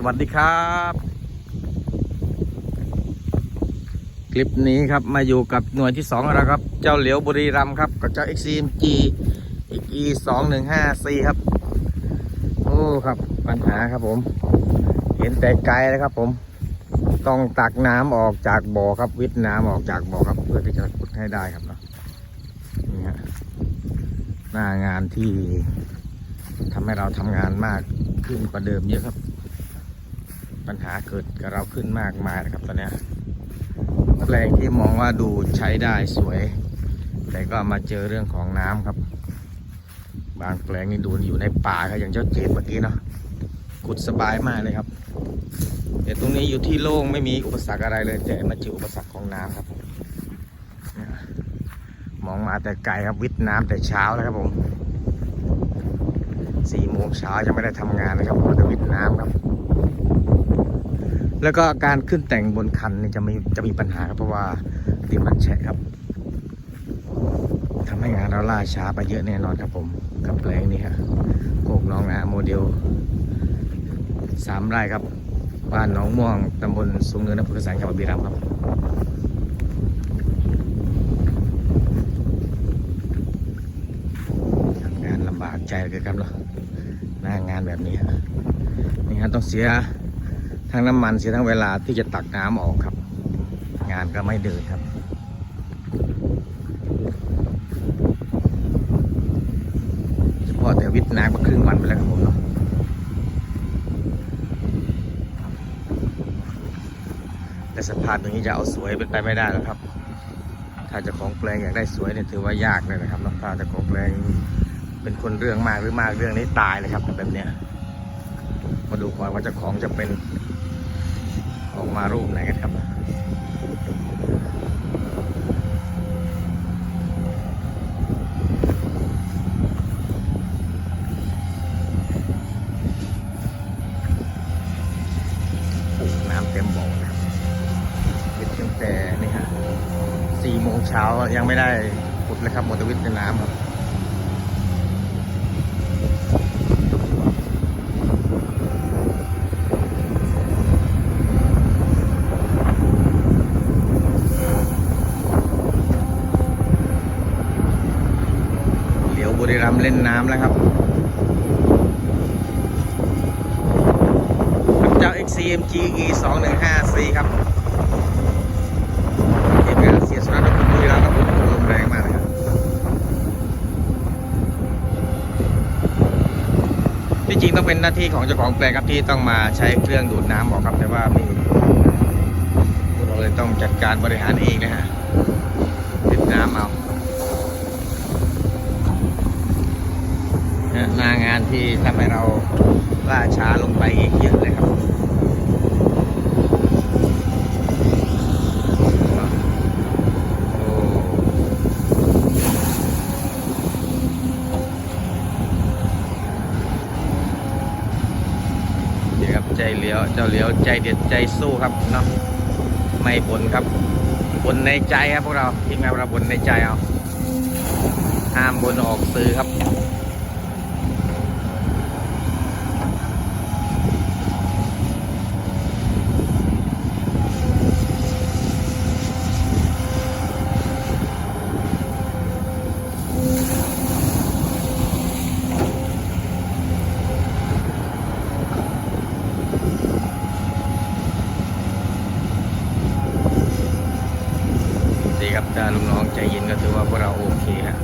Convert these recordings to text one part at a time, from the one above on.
สวัสดีครับ คลิปนี้ครับมาอยู่กับหน่วยที่สองแล้วครับ เจ้าเหลียวบุรีรัมครับกับเจ้า XCMG XE สองหนึ่งห้าสี่ครับ โอ้ครับปัญหาครับผม เห็นแต่ไกลเลยครับผม ต้องตักน้ำออกจากบ่อครับวิทน้ำออกจากบ่อครับเพื่อที่จะขุดให้ได้ครับเนาะนี่ฮะหน้างานที่ทำให้เราทำงานมากขึ้นกว่าเดิมเยอะครับ ปัญหาเกิดกับเราขึ้นมากมายนะครับตอนนี้แปลงที่มองว่าดูใช้ได้สวย แต่ก็มาเจอเรื่องของน้ำครับ บางแปลงนี่ดูอยู่ในป่าครับอย่างเจ้าเจดเมื่อกี้เนาะขุดสบายมากเลยครับ แต่ตรงนี้อยู่ที่โล่งไม่มีอุปสรรคอะไรเลย แต่มาเจออุปสรรคของน้ำครับมองมาแต่ไกลครับวิทน้ำแต่เช้าแล้วครับผมสี่โมงเช้ายังไม่ได้ทำงานเลยครับเพราะจะวิทน้ำครับ แล้วก็การขึ้นแต่งบนคันนี่จะมีจะมีปัญหาครับเพราะว่าดินมันแฉะครับทำให้งานเราล่าช้าไปเยอะแน่นอนครับผม กับแปลงนี้ครับโกกน้องอาโมเดลสามไร่ครับบ้านหนองม่วงตำบลสูงเนินอำเภอกระสังจังหวัดบุรีรัมย์ครับทำงานลำบากใจเลยครับเนาะหน้างานแบบนี้นี่ฮะต้องเสีย ทั้งน้ำมันเสียทั้งเวลาที่จะตักน้ำออกครับ งานก็ไม่เดินครับ เฉพาะแต่วิทย์น้ำก็ครึ่งวันไปแล้วครับผมเนาะแต่สภาพอย่างนี้จะเอาสวยเป็นไปไม่ได้แล้วครับ ถ้าจะของแปลงอยากได้สวยเนี่ยถือว่ายากเลยนะครับนาะถ้าจะของแปลงเป็นคนเรื่องมากหรือมากเรื่องนี้ตายเลยครับแบบเนี้ยมาดูก่อนว่าเจ้าของจะเป็น ออกมารูปไหนกันครับ น้ำเต็มบ่อนะครับเป็นตั้งแต่นี่ฮะสี่โมงเช้ายังไม่ได้ขุดเลยครับมอเตอร์วิทย์ในน้ำครับ เหลียวบุ รีรัมเล่นน้ำแล้วครับเจ้า XCMG E 2 1 5 4ครับเหตุการณ์เสียสุนัขบุรีรัมย์ครับผมลมแรงมากเลยครับที่จริงต้องเป็นหน้าที่ของเจ้าของแปลงครับที่ต้องมาใช้เครื่องดูดน้ำออกครับแต่ว่าไม่มีเราเลยต้องจัดการบริหารเองนะฮะติดน้ำเอา นะ หน้างานที่ทำให้เราล่าช้าลงไปอีกเยอะเลยครับโอ้เดี๋ยวครับใจเหลียวเจ้าเหลียวใจเด็ดใจสู้ครับเนาะไม่บนครับบนในใจครับพวกเราทีมงานเราบนในใจเอาห้ามบนออกสื่อครับ ดีครับถ้าลุงน้องใจเย็นก็ถือว่าพวกเราโอเคฮะ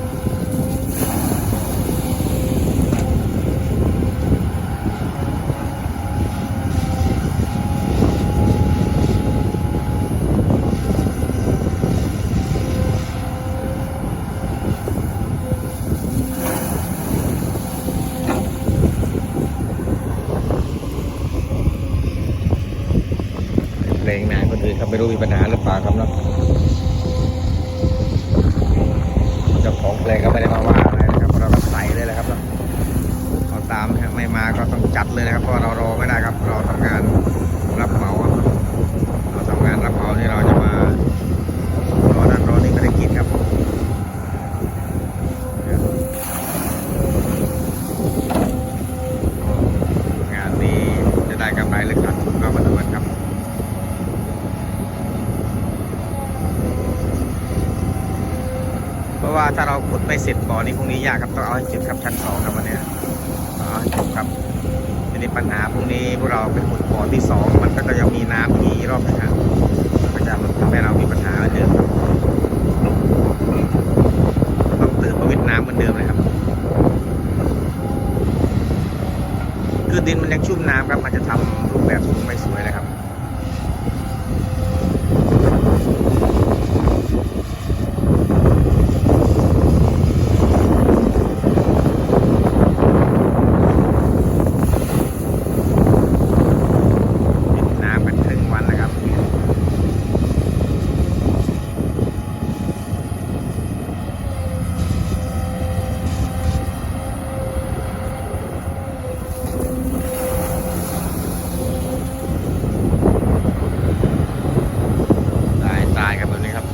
เพลงนานคนอื่นเขาไม่รู้มีปัญหาหรือเปล่าครับเนาะ เจ้า ของเลยก็ไม่ได้มาว่าอะไรนะครับเราก็ใส่เลยแหละครับเนาะเขาตามไม่มาก็ต้องจัดเลยนะครับเพราะเรารอไม่ได้ครับเราทำงานรับเหมาะเราทำงานรับเหมาที่เราจะมารอนั่นรอนี่ไม่ได้กินครับงานนี้จะได้กำไรหรือขาด ไม่เสร็จบ่ อนี้พรุ่งนี้ยากครับต้องเอาให้เสร็จครับชั้นสองครับวันนี้เอาให้จบครับทีนี้ปัญหาพรุ่งนี้พวกเราเป็นขุดบ่อที่สองมันก็จะยังมีน้ำอีกรอบนึงครับก็จะทำให้เรามีปัญหาเหมือนเดิมต้องเติมประวิตน้ำเหมือนเดิมเลยครับ คือดินมันยังชุ่มน้ำครับมันจะทำรูปแบบสูงไม่สวยเลยครับ ปิดน้ำกันครึ่งวันแล้วครับ ตายตายครับตัวนี้ครับ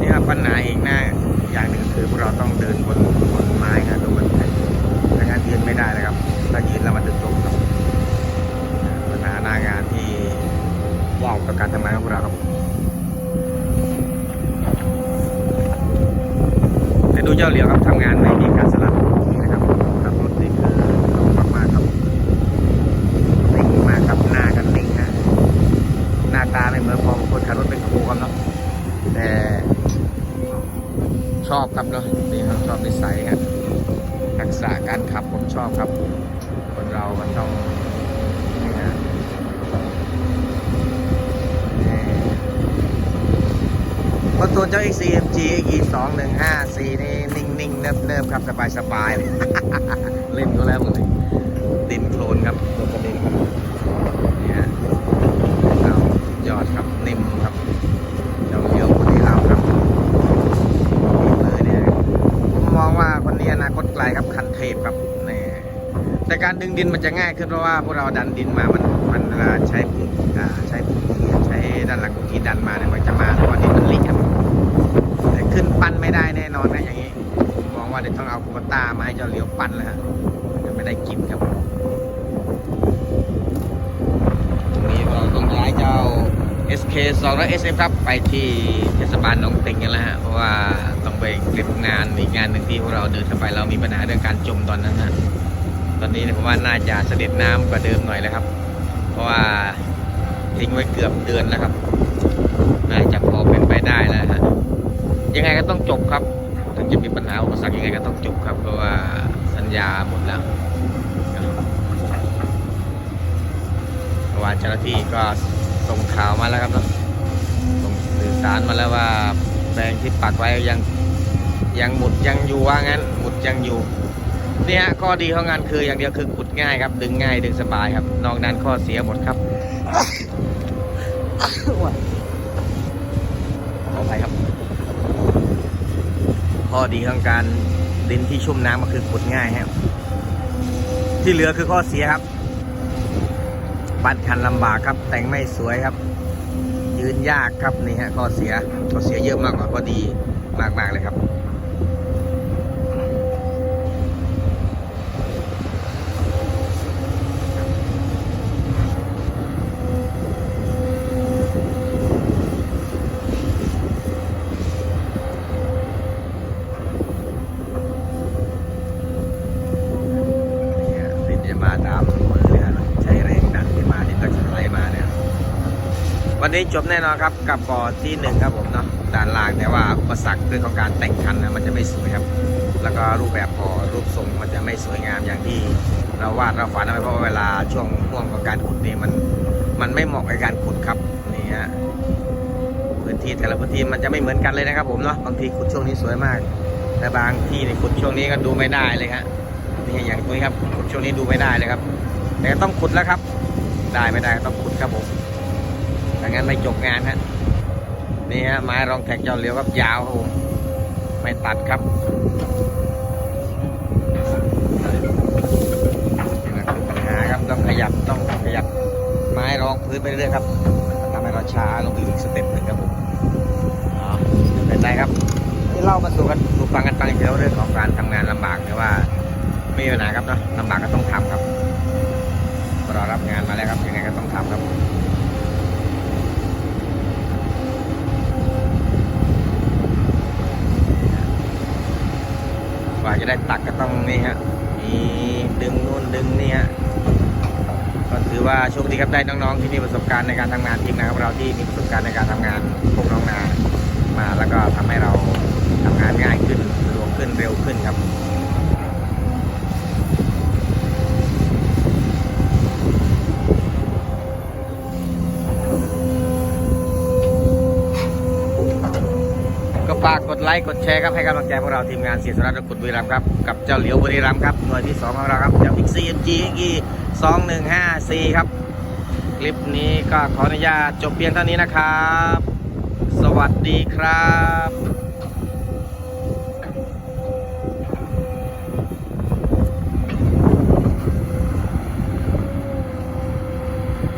นี่ครับปัญหาอีกหน้า อย่างหนึ่งคือพวกเราต้องเดินบนบนไม้ครับบนแผ่นถ้างั้นยืนไม่ได้เลยครับ ถ้ายืนแล้วมันจะจมครับปัญหาหน้างานที่ว่างต่อการทำงานของพวกเราครับแต่ดูเจ้าเหลียวครับทำงานไม่มีการสลับนี่นะครับขับรถนี่คือตรงมากๆครับนิ่งมากครับหน้ากันนิ่งฮะหน้าตาไม่เหมือนพอบางคนขับรถเป็นครูครับเนาะ แต่ ชอบครับเนาะนี่ครับชอบนิสัยครับทักษะการขับผมชอบครับ คนเรามันต้องนี่ฮะนี่รถตัวเจ้า XCMG XE 2 1 5 4นี่นิ่งๆเนิบๆครับ สบายๆเล่นก็แล้วมึงนี่ดินโคลนครับตัวกระเด็นครับเนี่ยเอายอดครับนิ่มครับ เดี๋ยวเลี้ยวคนที่เราครับเลยเนี่ยผมมองว่าคนนี้อนาคตไกลครับคันเทพครับนี่แต่ การดึงดินมันจะง่ายขึ้นเพราะว่าพวกเราดันดินมา มันมันเวลาใช้ปุ่มใช้ปุ่มใช้ด้านหลังปุ่มเกียร์ดันมาเนี่ยมันจะมาเพราะว่าดินมันลิกครับแต่ขึ้นปั้นไม่ได้แน่นอนนะอย่างนี้มองว่าเดี๋ยวต้องเอาคูปต้ามาให้เจ้าเหลียวปั้นแล้วฮะจะไม่ได้กินครับตรงนี้เราต้องย้ายเจ้า SK 2 0 0 SF ครับไปที่เทศบาลหนองติงกันแล้วฮะเพราะว่าต้องไปเก็บงานอีกงานหนึ่งที่พวกเราเดินเข้าไปเรามีปัญหาเรื่องการจมตอนนั้นฮะ ตอนนี้ผมว่าน่าจะเสด็จน้ำกว่าเดิมหน่อยแล้วครับ เพราะว่าทิ้งไว้เกือบเดือนแล้วครับ น่าจะพอเป็นไปได้แล้วฮะยังไงก็ต้องจบครับ ถึงจะมีปัญหาอุปสรรคยังไงก็ต้องจบครับ เพราะว่าสัญญาหมดแล้วเพราะว่าเจ้าหน้าที่ก็ส่งข่าวมาแล้วครับเนอะส่งสื่อสารมาแล้วว่าแปลงที่ปักไว้ยังยังหมุดยังอยู่ว่างั้นหมุดยังอยู่ เนี่ยข้อดีของงานคืออย่างเดียวคือขุดง่ายครับ ดึงง่ายดึงสบายครับ นอกนั้นข้อเสียหมดครับขออภัยครับ ข้อดีของการดินที่ชุ่มน้ำก็คือขุดง่ายครับ ที่เหลือคือข้อเสียครับ ปัดคันลำบากครับ แต่งไม่สวยครับ ยืนยากครับนี่ฮะข้อเสียข้อเสียเยอะมากกว่าข้อดีมากมากๆเลยครับนี่ฮะดินจะมาตามมือเลยฮะใช้แรงดันที่มาที่ก็จะไหลมาเนี่ย วันนี้จบแน่นอนครับกับบ่อที่หนึ่งครับผมเนาะด้านล่างแต่ว่าอุปสรรคเรื่องของการแต่งคันนะมันจะไม่สวยครับ แล้วก็รูปแบบพอรูปทรงมันจะไม่สวยงามอย่างที่เราวาดเราฝันเอาไว้เพราะเวลาช่วงห่วงของการขุดนี่มันมันไม่เหมาะกับการขุดครับนี่ฮะพื้นที่แต่ละพื้นที่มันจะไม่เหมือนกันเลยนะครับผมเนาะบางทีขุดช่วงนี้สวยมาก แต่บางที่นี่ขุดช่วงนี้ก็ดูไม่ได้เลยครับนี่อย่างตรงนี้ครับขุดช่วงนี้ดูไม่ได้เลยครับ แต่ต้องขุดแล้วครับ ได้ไม่ได้ต้องขุดครับผม ถ้างั้นไม่จบงานฮะนี่ฮะไม้รองแท็กเจ้าเหลียวครับยาวครับผมไม่ตัดครับนี่นปัญหาครับต้องขยับต้องขยับไม้รองพื้นไปเรื่อยครับทำให้เราช้าลงอีกสเต็ปหนึ่งครับผมเป็นไรครับนี่เล่ามาสู่กันสู่ฟังกันฟังเฉยๆเรื่องของการทำงานลำบากแต่ว่าไม่มีปัญหาครับเนาะลำบากก็ต้องทำครับเรารับงานมาแล้วครับยังไงก็ต้องทำครับ ว่าจะได้ตักก็ต้องนี่ฮะมีดึงนู่นดึงนี่ฮะก็ถือว่าโชคดีครับได้น้องๆที่มีประสบการณ์ในการทำงานทีมงานของเราที่มีประสบการณ์ในการทำงานพวกน้องนามาแล้วก็ทำให้เราทำงานง่ายขึ้นสะดวกขึ้นเร็วขึ้นครับ ก็ฝากกด ไลค์กดแชร์ครับให้กำลังใจพวกเราทีมงานเสียสละตะกุดบุรีรัมย์ครับกับเจ้าเหลียวบุรีรัมย์ครับหน่วยที่สองของเราครับเจ้าพิกซีเอ็มจีอีสองหนึ่งห้าสี่ครับ คลิปนี้ก็ขออนุญาตจบเพียงเท่านี้นะครับ สวัสดีครับ